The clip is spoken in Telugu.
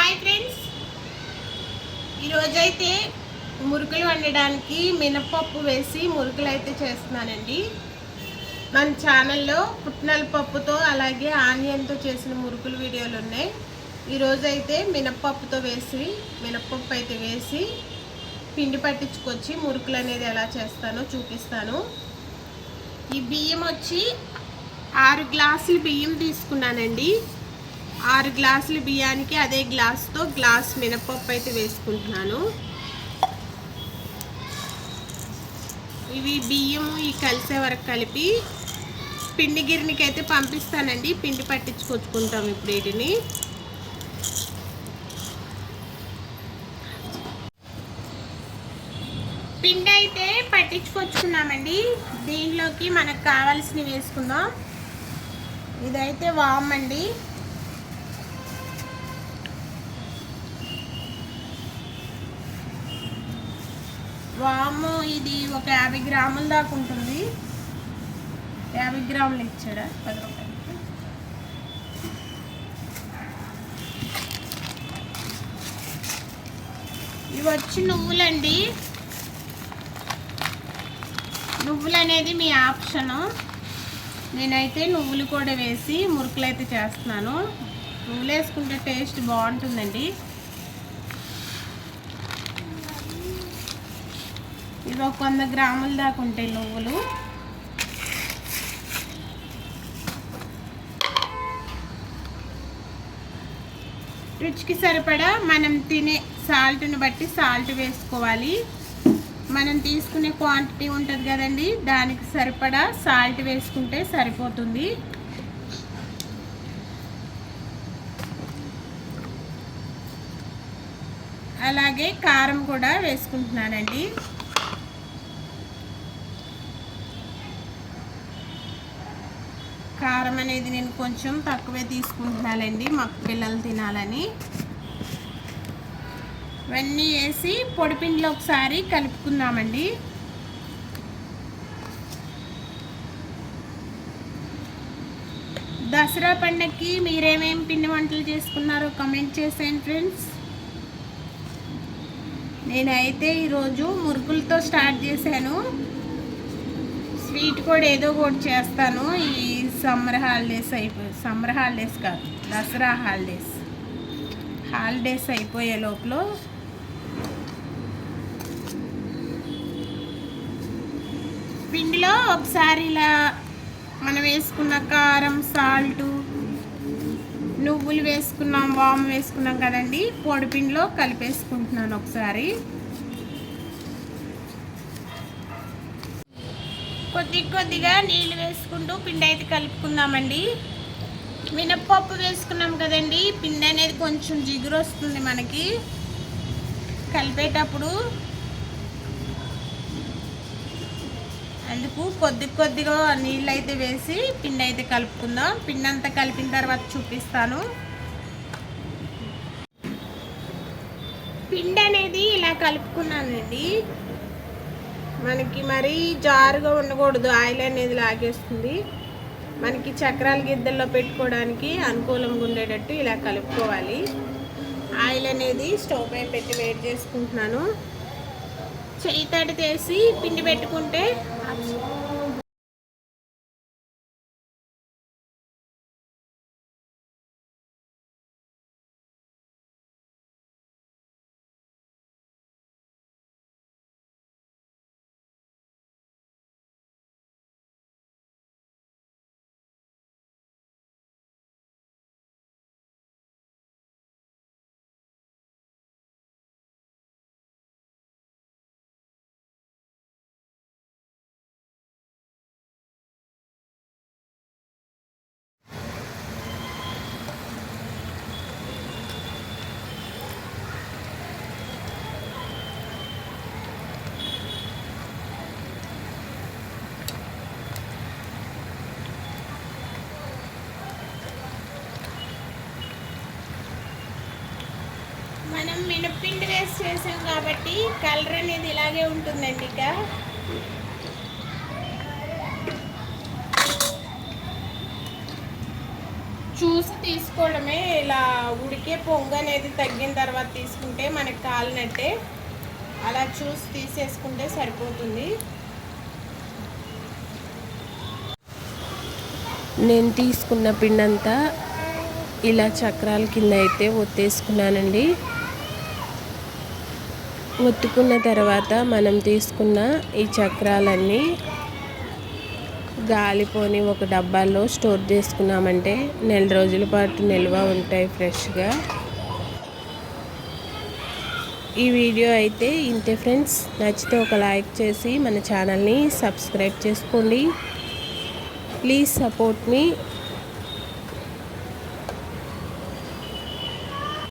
Hi friends. ఈరోజైతే మురుకులు వండడానికి మినపప్పు వేసి మురుకులు అయితే చేస్తున్నానండి. మన ఛానల్లో పుట్నల్ పప్పుతో అలాగే ఆనియన్తో చేసిన మురుకులు వీడియోలు ఉన్నాయి. ఈరోజైతే మినపప్పుతో వేసి మినపప్పు అయితే వేసి పిండి పట్టించుకొచ్చి మురుకులు అనేది ఎలా చేస్తానో చూపిస్తాను. ఈ బియ్యం వచ్చి ఆరు గ్లాసులు బియ్యం తీసుకున్నానండి. ఆరు గ్లాసులు బియ్యానికి అదే గ్లాస్తో గ్లాస్ మినపప్పు అయితే వేసుకుంటున్నాను. ఇవి బియ్యం ఈ కలిసే వరకు కలిపి పిండి గిరినికి అయితే పంపిస్తానండి. పిండి పట్టించుకొచ్చుకుంటాం ఇప్పుడు వీటిని. పిండి అయితే పట్టించుకొచ్చుకున్నామండి. దీనిలోకి మనకు కావాల్సినవి వేసుకుందాం. ఇదైతే వామ్ అండి. వాము ఇది ఒక యాభై గ్రాముల దాకా ఉంటుంది. యాభై గ్రాములు ఇచ్చాడా? పది రూపాయలకి. ఇవి వచ్చి నువ్వులండి. నువ్వులు అనేది మీ ఆప్షను. నేనైతే నువ్వులు కూడా వేసి మురుకులు అయితే చేస్తున్నాను. నువ్వులు వేసుకుంటే టేస్ట్ బాగుంటుందండి. ఇవి ఒక వంద గ్రాముల దాకా ఉంటాయి నువ్వులు. రుచికి సరిపడా మనం తినే సాల్ట్ని బట్టి సాల్ట్ వేసుకోవాలి. మనం తీసుకునే క్వాంటిటీ ఉంటుంది కదండి దానికి సరిపడా సాల్ట్ వేసుకుంటే సరిపోతుంది. అలాగే కారం కూడా వేసుకుంటున్నానండి. కారం అనేది నేను కొంచెం తక్కువే తీసుకుంటున్నానండి. మాకు పిల్లలు తినాలని. ఇవన్నీ వేసి పొడిపిండిలో ఒకసారి కలుపుకుందామండి. దసరా పండగకి మీరేమేమి పిండి వంటలు చేసుకున్నారో కమెంట్ చేసేయండి ఫ్రెండ్స్. నేనైతే ఈరోజు మురుకులతో స్టార్ట్ చేశాను. స్వీట్ కూడా ఏదో ఒకటి చేస్తాను. ఈ సమ్మర్ హాలిడేస్ అయిపోయి సమ్మర్ హాలిడేస్ కాదు దసరా హాలిడేస్. హాలిడేస్ అయిపోయే లోపల పిండిలో ఒకసారి ఇలా మనం వేసుకున్న కారం సాల్టు నువ్వులు వేసుకున్నాం వాము వేసుకున్నాం కదండి పొడిపిండిలో కలిపేసుకుంటున్నాను ఒకసారి. కొద్ది కొద్దిగా నీళ్ళు వేసుకుంటూ పిండి అయితే కలుపుకుందామండి. మినప్పప్పు వేసుకున్నాం కదండి. పిండి అనేది కొంచెం జిగురు వస్తుంది మనకి. కలిపేటప్పుడు అందుకు కొద్ది కొద్దిగా నీళ్ళు అయితే వేసి పిండి అయితే కలుపుకుందాం. పిండి అంతా కలిపిన తర్వాత చూపిస్తాను. పిండి అనేది ఇలా కలుపుకున్నానండి. మనకి మరీ జారుగా ఉండకూడదు. ఆయిల్ అనేది లాగేస్తుంది. మనకి చక్రాల గిద్దల్లో పెట్టుకోవడానికి అనుకూలంగా ఉండేటట్టు ఇలా కలుపుకోవాలి. ఆయిల్ అనేది స్టవ్ పై పెట్టి వేడి చేసుకుంటున్నాను. చేయి తడి తీసి పిండి పెట్టుకుంటే మనం మినప్పిండి వేసి చేసాం కాబట్టి కలర్ అనేది ఇలాగే ఉంటుందండి ఇక. చూసి తీసుకోవడమే ఇలా ఉడికే పొంగు అనేది తగ్గిన తర్వాత తీసుకుంటే మనకు కాలినట్టే. అలా చూసి తీసేసుకుంటే సరిపోతుంది. నేను తీసుకున్న పిండి అంతా ఇలా చక్రాల కింద అయితే ఒత్తేసుకున్నానండి. ఒత్తుకున్న తర్వాత మనం తీసుకున్న ఈ చక్రాలన్నీ గాలిపోని ఒక డబ్బాలో స్టోర్ చేసుకున్నామంటే నెల రోజుల పాటు నిల్వ ఉంటాయి ఫ్రెష్గా. ఈ వీడియో అయితే ఇంతే ఫ్రెండ్స్. నచ్చితే ఒక లైక్ చేసి మన ఛానల్ని సబ్స్క్రైబ్ చేసుకోండి. Please support me.